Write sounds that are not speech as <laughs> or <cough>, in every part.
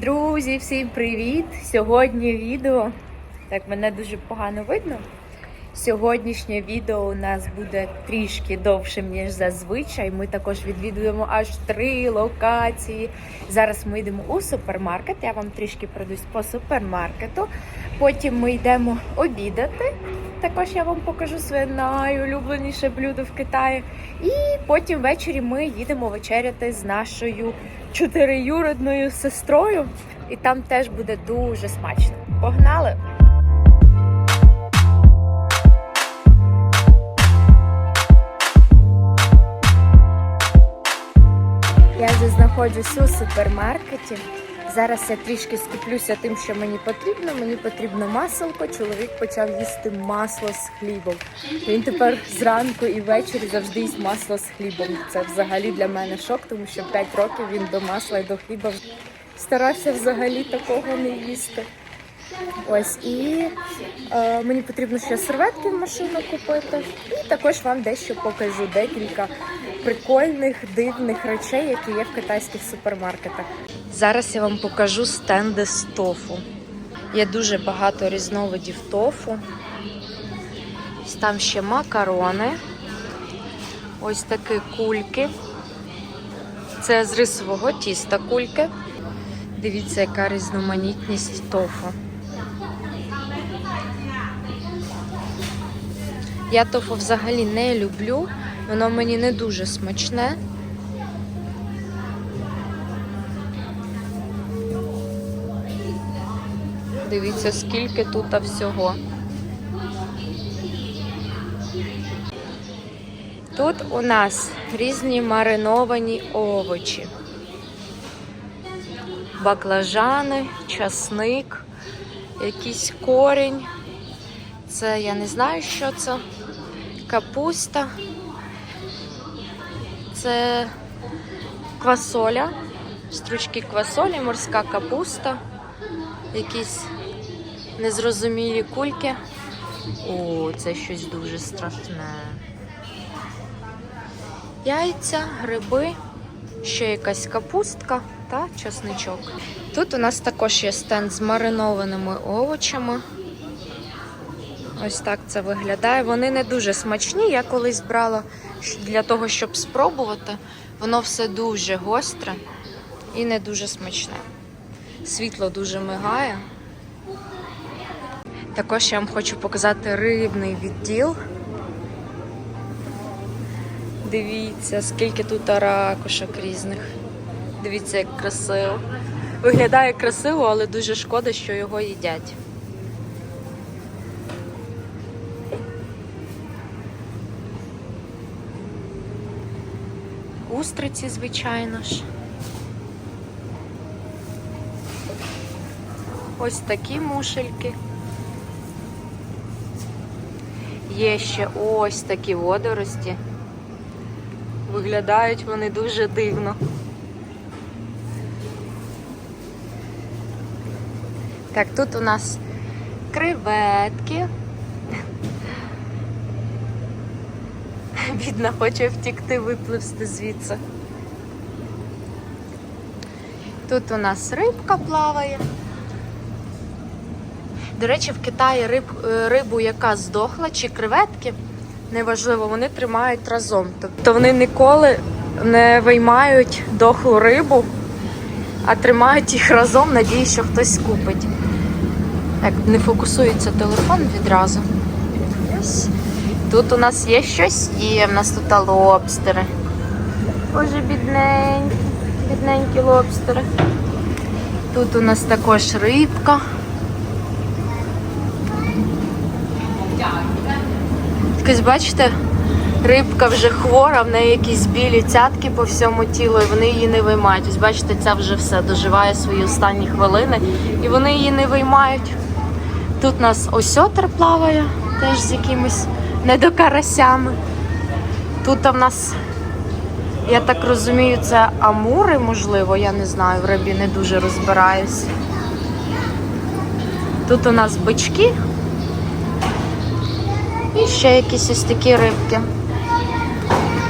Друзі, всім привіт! Сьогодні відео. Так, мене дуже погано видно. Сьогоднішнє відео у нас буде трішки довшим, ніж зазвичай. Ми також відвідуємо аж три локації. Зараз ми йдемо у супермаркет. Я вам трішки пройдусь по супермаркету. Потім ми йдемо обідати. Також я вам покажу своє найулюбленіше блюдо в Китаї. І потім ввечері ми їдемо вечеряти з нашою чотириюродною сестрою. І там теж буде дуже смачно. Погнали! Знаходжусь у супермаркеті. Зараз я трішки скуплюся тим, що мені потрібно. Мені потрібно маселко. Чоловік почав їсти масло з хлібом. Він тепер зранку і ввечері завжди їсть масло з хлібом. Це взагалі для мене шок, тому що 5 років він до масла і до хліба старався взагалі такого не їсти. Ось і е, мені потрібно ще серветки в машину купити. І також вам дещо покажу декілька прикольних дивних речей, які є в китайських супермаркетах. Зараз я вам покажу стенди з тофу. Є дуже багато різновидів тофу. Там ще макарони. Ось такі кульки. Це з рисового тіста кульки. Дивіться, яка різноманітність тофу. Я тофу взагалі не люблю, воно мені не дуже смачне. Дивіться, скільки тут всього. Тут у нас різні мариновані овочі. Баклажани, часник, якийсь корінь. Це я не знаю, що це. Капуста. Це квасоля, стручки квасолі, морська капуста, якісь незрозумілі кульки. О, це щось дуже страшне. Яйця, гриби, ще якась капустка та часничок. Тут у нас також є стенд з маринованими овочами. Ось так це виглядає. Вони не дуже смачні. Я колись брала для того, щоб спробувати. Воно все дуже гостре і не дуже смачне. Світло дуже мигає. Також я вам хочу показати рибний відділ. Дивіться, скільки тут ракушок різних. Дивіться, як красиво. Виглядає красиво, але дуже шкода, що його їдять. Устриці, звичайно ж. Ось такі мушельки. Є ще ось такі водорості. Виглядають вони дуже дивно. Так, тут у нас креветки. Бідна хоче втікти, випливсти звідси. Тут у нас рибка плаває. До речі, в Китаї риб, е, рибу, яка здохла, чи креветки, неважливо, вони тримають разом. Тобто вони ніколи не виймають дохлу рибу, а тримають їх разом, надіюсь, що хтось купить. Так, не фокусується телефон відразу. Ось. Тут у нас є щось, є в нас тут лобстери. Боже, бідненькі, бідненькі лобстери. Тут у нас також рибка. Якось, бачите, рибка вже хвора, в неї якісь білі цятки по всьому тілу, і вони її не виймають. Ось бачите, ця вже все доживає свої останні хвилини, і вони її не виймають. Тут у нас осьотр плаває, теж з якимись недокарасями. Тут в нас, я так розумію, це амури, можливо, я не знаю, в рибі не дуже розбираюсь. Тут у нас бички і ще якісь ось такі рибки.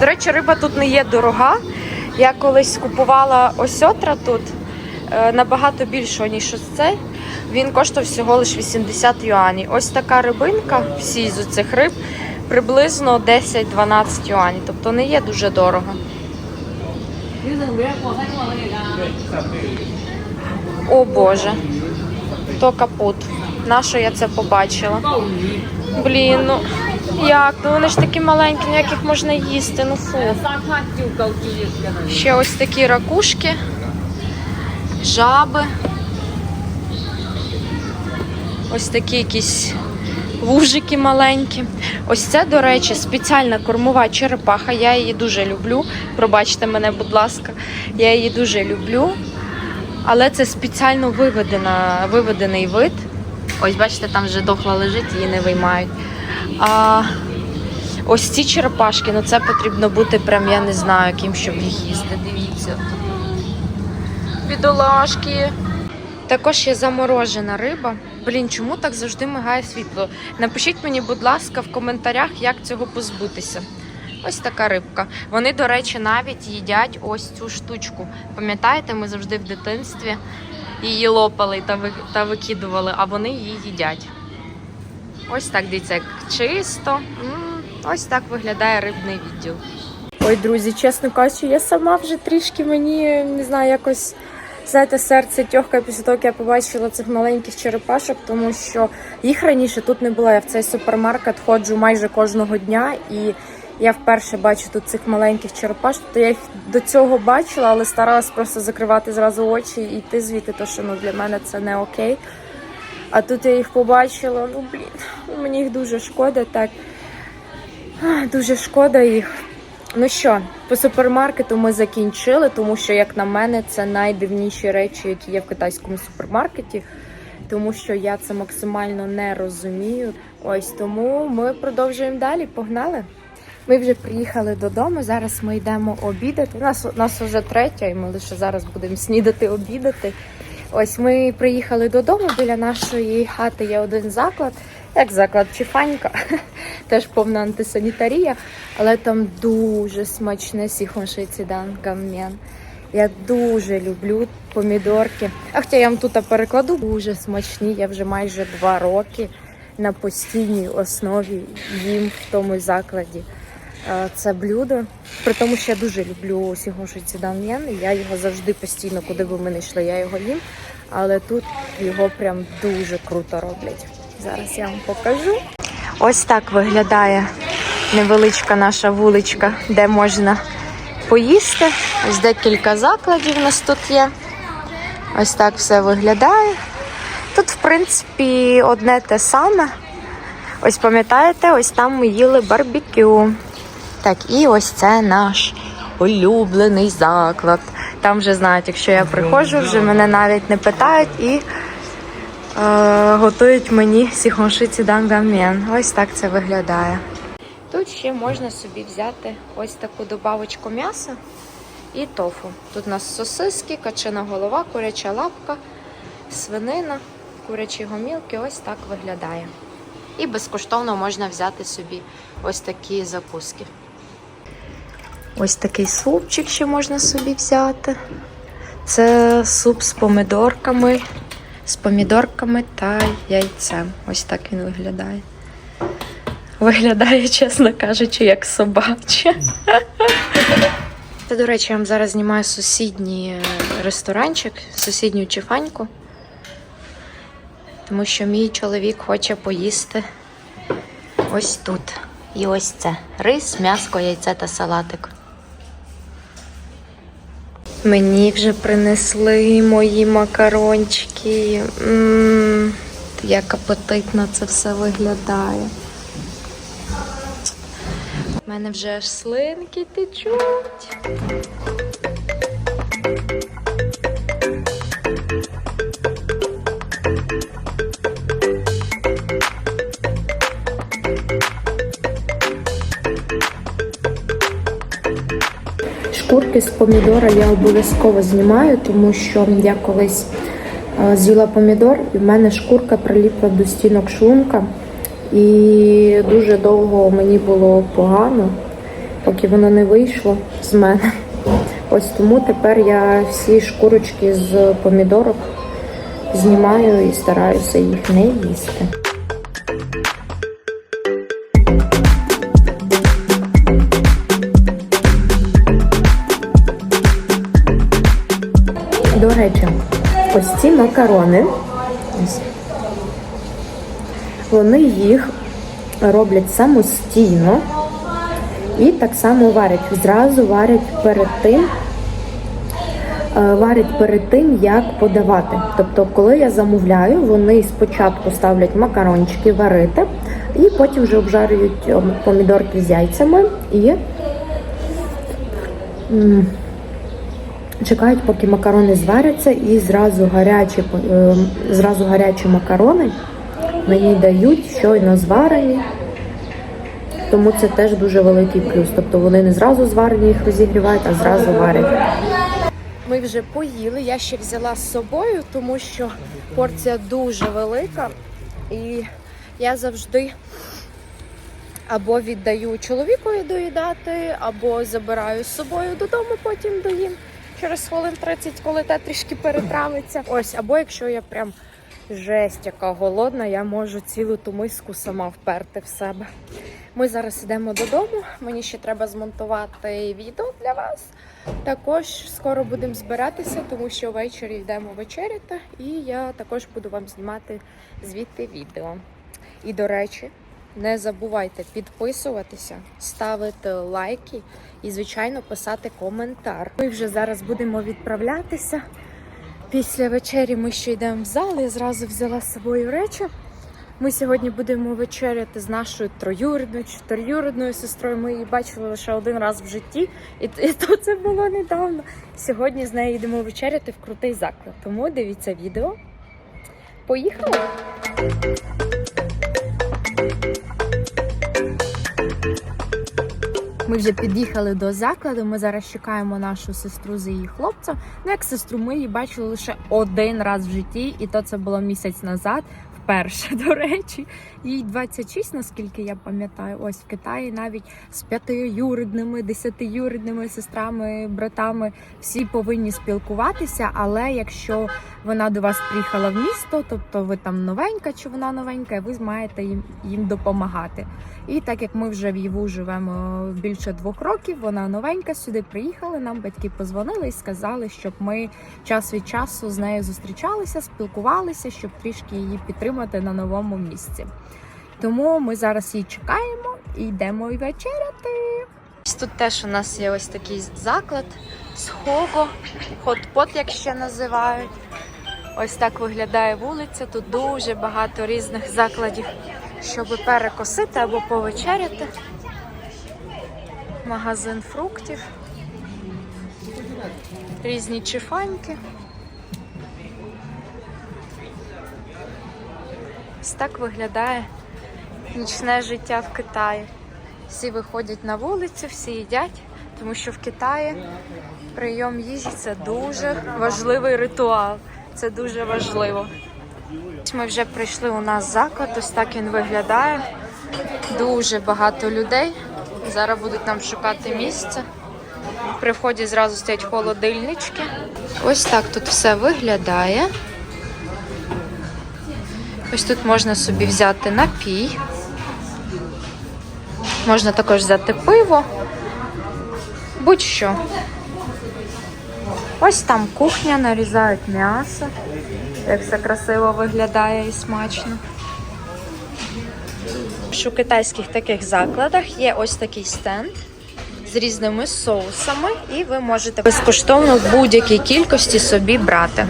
До речі, риба тут не є дорога. Я колись купувала осьотра тут набагато більшого, ніж ось цей. Він коштував всього лише 80 юанів. Ось така рибинка, всі з цих риб, приблизно 10-12 юанів. Тобто не є дуже дорого. О Боже, то капут. Нащо я це побачила? Блін, ну як? Ну вони ж такі маленькі, ну як їх можна їсти? Ну фу. Ще ось такі ракушки, жаби. Ось такі якісь вужики маленькі. Ось це, до речі, спеціальна кормова черепаха. Я її дуже люблю. Пробачте мене, будь ласка. Я її дуже люблю. Але це спеціально виведена, виведений вид. Ось, бачите, там вже дохла лежить, її не виймають. А ось ці черепашки, ну це потрібно бути прям, я не знаю, ким, щоб їх їсти. Дивіться. Бідолашки. Також є заморожена риба. Блін, чому так завжди мигає світло? Напишіть мені, будь ласка, в коментарях, як цього позбутися. Ось така рибка. Вони, до речі, навіть їдять ось цю штучку. Пам'ятаєте, ми завжди в дитинстві її лопали та, викидували, а вони її їдять. Ось так дивіться, як чисто. М, Ось так виглядає рибний відділ. Ой, друзі, чесно кажучи, я сама вже трішки мені не знаю, якось знаєте, серце тьохкає після того, як я побачила цих маленьких черепашок, тому що їх раніше тут не було. Я в цей супермаркет ходжу майже кожного дня, і я вперше бачу тут цих маленьких черепашок. То я їх до цього бачила, але старалась просто закривати зразу очі і йти звідти, тому що ну, для мене це не окей. А тут я їх побачила, ну блін, мені їх дуже шкода, так. Дуже шкода їх. Ну що, по супермаркету ми закінчили, тому що, як на мене, це найдивніші речі, які є в китайському супермаркеті, тому що я це максимально не розумію. Ось тому ми продовжуємо далі. Погнали. Ми вже приїхали додому. Зараз ми йдемо обідати. У нас у нас вже третя, і ми лише зараз будемо снідати, обідати. Ось ми приїхали додому. Біля нашої хати є один заклад, як заклад Чіфанька, <laughs> теж повна антисанітарія, але там дуже смачне сіхоншицідан гаммен. Я дуже люблю помідорки. А хоча я вам тут перекладу, дуже смачні. Я вже майже два роки на постійній основі їм в тому закладі це блюдо. При тому, що я дуже люблю сігошиці дан'ян, я його завжди постійно, куди би ми не йшли, я його їм. Але тут його прям дуже круто роблять. Зараз я вам покажу. Ось так виглядає невеличка наша вуличка, де можна поїсти. Ось декілька закладів у нас тут є. Ось так все виглядає. Тут, в принципі, одне те саме. Ось пам'ятаєте, ось там ми їли барбекю. Так, і ось це наш улюблений заклад. Там вже знають, якщо я приходжу, вже мене навіть не питають і готують мені сіхоншиці дангамен. Ось так це виглядає. Тут ще можна собі взяти ось таку добавочку м'яса і тофу. Тут у нас сосиски, качина голова, куряча лапка, свинина, курячі гомілки. Ось так виглядає. І безкоштовно можна взяти собі ось такі закуски. Ось такий супчик ще можна собі взяти. Це суп з помідорками, з помідорками та яйцем. Ось так він виглядає. Виглядає, чесно кажучи, як собаче. Це, до речі, я вам зараз знімаю сусідній е, ресторанчик, сусідню чифаньку. Тому що мій чоловік хоче поїсти ось тут. І ось це. Рис, м'яско, яйце та салатик. Мені вже принесли мої макарончики. М, Як апетитно це все виглядає. У мене вже аж слинки течуть. Шкурки з помідора я обов'язково знімаю, тому що я колись е, з'їла помідор, і в мене шкурка приліпла до стінок шлунка. І дуже довго мені було погано, поки воно не вийшло з мене. Ось тому тепер я всі шкурочки з помідорок знімаю і стараюся їх не їсти. Макарони. Вони їх роблять самостійно і так само варять. Зразу варять перед тим, е, варять перед тим, як подавати. Тобто, коли я замовляю, вони спочатку ставлять макарончики варити, і потім вже обжарюють е, помідорки з яйцями і чекають, поки макарони зваряться, і зразу гарячі, е, зразу гарячі макарони мені дають щойно зварені. Тому це теж дуже великий плюс. Тобто вони не зразу зварені їх розігрівають, а зразу варять. Ми вже поїли. Я ще взяла з собою, тому що порція дуже велика. І я завжди або віддаю чоловікові доїдати, або забираю з собою додому, потім доїм через хвилин 30, коли та трішки перетравиться. Ось, або якщо я прям жесть, яка голодна, я можу цілу ту миску сама вперти в себе. Ми зараз йдемо додому. Мені ще треба змонтувати відео для вас. Також скоро будемо збиратися, тому що ввечері йдемо вечеряти, і я також буду вам знімати звідти відео. І до речі, не забувайте підписуватися, ставити лайки і, звичайно, писати коментар. Ми вже зараз будемо відправлятися. Після вечері ми ще йдемо в зал. Я зразу взяла з собою речі. Ми сьогодні будемо вечеряти з нашою троюрідною, чотириюрідною сестрою. Ми її бачили лише один раз в житті, і, і то це було недавно. Сьогодні з нею йдемо вечеряти в крутий заклад. Тому дивіться відео. Поїхали! Ми вже під'їхали до закладу. Ми зараз чекаємо нашу сестру з її хлопцем. Ну, як сестру, ми її бачили лише один раз в житті, і то це було місяць назад. Вперше, <laughs> до речі, їй 26, наскільки я пам'ятаю. Ось в Китаї навіть з п'ятиюрідними, десятиюрідними сестрами, братами всі повинні спілкуватися. Але якщо вона до вас приїхала в місто, тобто ви там новенька чи вона новенька, ви маєте їм, їм допомагати. І так як ми вже в Єву живемо більше двох років, вона новенька сюди приїхала. Нам батьки позвонили і сказали, щоб ми час від часу з нею зустрічалися, спілкувалися, щоб трішки її підтримати на новому місці. Тому ми зараз її чекаємо і йдемо і вечеряти. Тут теж у нас є ось такий заклад з хого, хот-пот, як ще називають. Ось так виглядає вулиця. Тут дуже багато різних закладів, щоб перекусити або повечеряти. Магазин фруктів, різні чифаньки. Ось так виглядає нічне життя в Китаї. Всі виходять на вулицю, всі їдять, тому що в Китаї прийом їжі це дуже важливий ритуал. Це дуже важливо. Ми вже прийшли у нас заклад, ось так він виглядає. Дуже багато людей. Зараз будуть нам шукати місце. При вході зразу стоять холодильнички. Ось так тут все виглядає. Ось тут можна собі взяти напій. Можна також взяти пиво. Будь-що. Ось там кухня, нарізають м'ясо. Як все красиво виглядає і смачно. У китайських таких закладах є ось такий стенд з різними соусами, і ви можете безкоштовно в будь-якій кількості собі брати.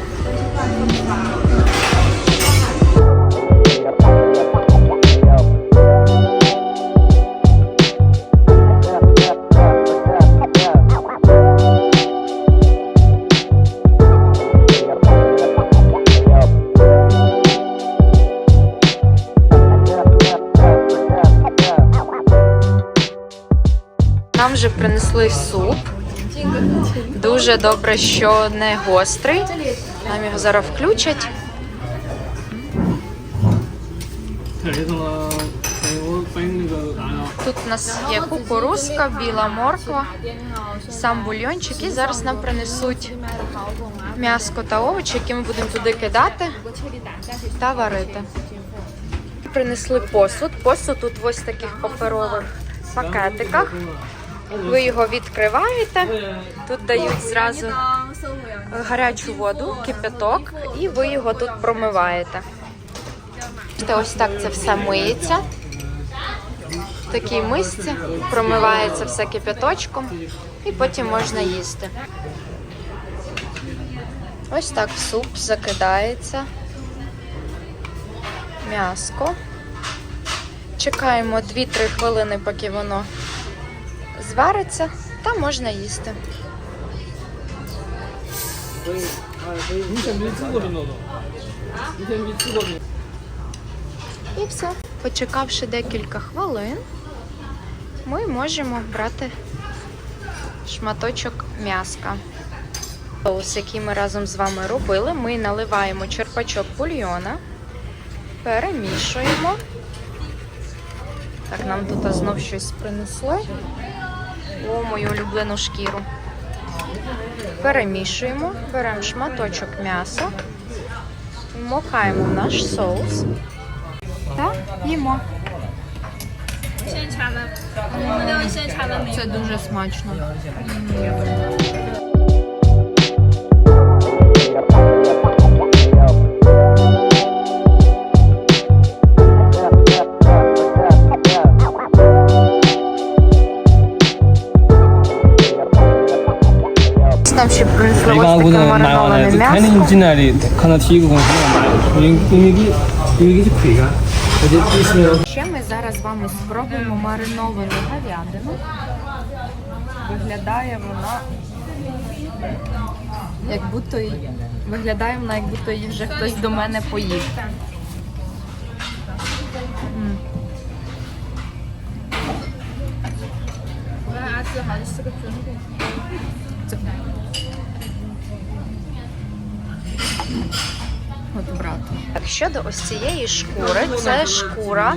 Дуже добре, що не гострий. Нам його зараз включать. Тут у нас є кукурузка, біла морква, сам бульйончик і зараз нам принесуть м'яско та овочі, які ми будемо туди кидати та варити. Принесли посуд. Посуд тут ось таких паперових пакетиках. Ви його відкриваєте. Тут дають зразу гарячу воду, кипяток, і ви його тут промиваєте. Ось так це все миється. В такій мисці промивається все кипяточком і потім можна їсти. Ось так в суп закидається м'яско. Чекаємо 2-3 хвилини, поки воно звариться та можна їсти. І все. Почекавши декілька хвилин, ми можемо брати шматочок м'яска. Соус, який ми разом з вами робили, ми наливаємо черпачок бульйона, перемішуємо. Так, нам тут знов щось принесли. О, мою улюблену шкіру. Перемішуємо, беремо шматочок м'яса, вмокаємо наш соус та їмо. Це дуже смачно. 进来的，看到体育公司要买，因为因为给因为给去亏干，而且第十年 Ще ми зараз з вами спробуємо мариновану говядину. Виглядає вона як будто й- виглядає вона, як будто її вже хтось до мене поїв. М. От брати. Так, щодо ось цієї шкури, це шкура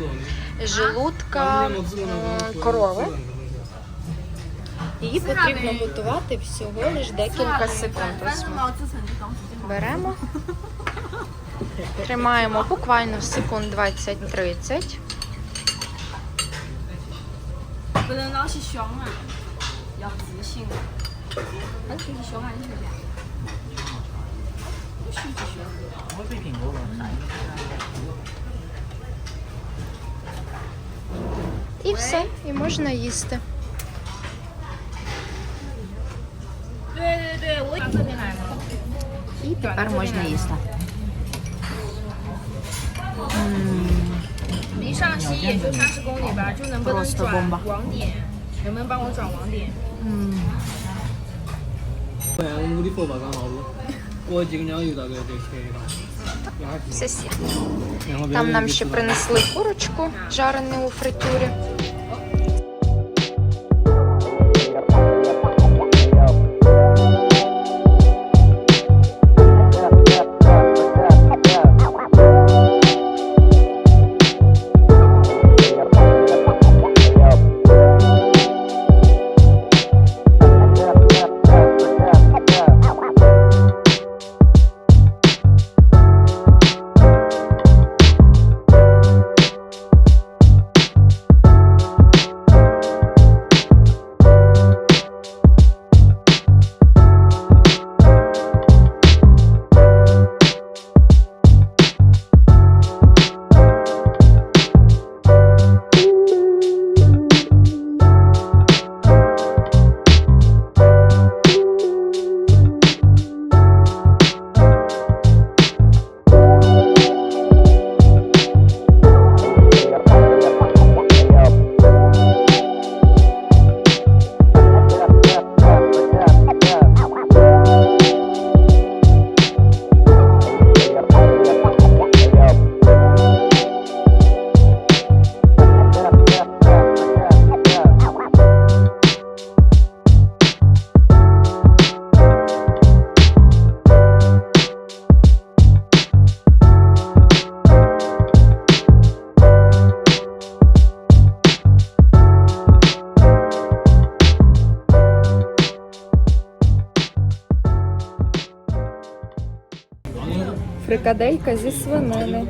желудка е, корови. Її потрібно готувати всього лиш декілька секунд. Беремо, тримаємо буквально секунд 20-30. Ось 不能老是凶啊，要自信啊。那就是凶啊，你是这样。不许不凶。 І все, і можна їсти. 对对对，我到这边来了。 І тепер можна їсти. 离上溪也就三十公里吧，就能不能 Просто 转 бомба. 网 О, Все сі. Там нам ще принесли курочку, жарену у фритюрі. Фрикаделька зі свинини.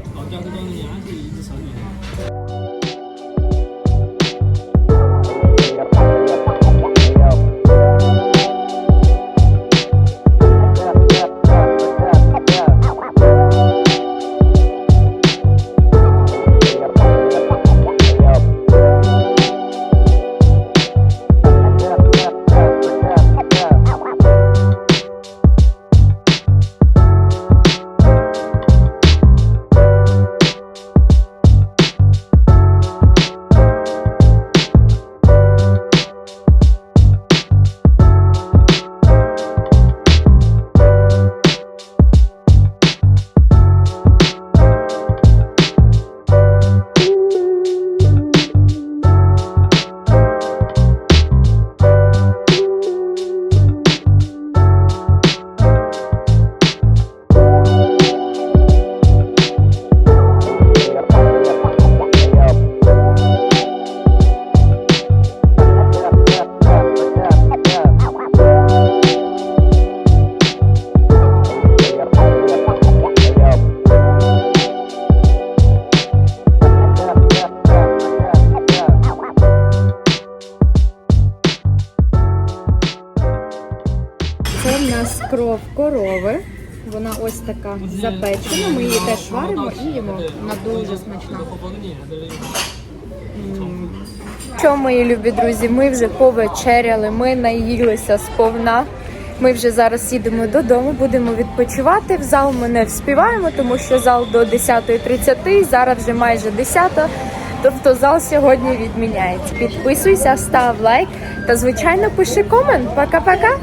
ось така запечена. Ми її теж варимо і їмо. Вона дуже смачна. Що, мої любі друзі, ми вже повечеряли, ми наїлися сповна. Ми вже зараз їдемо додому, будемо відпочивати. В зал ми не вспіваємо, тому що зал до 10.30, зараз вже майже 10. Тобто зал сьогодні відміняється. Підписуйся, став лайк та звичайно пиши комент. Пока-пока.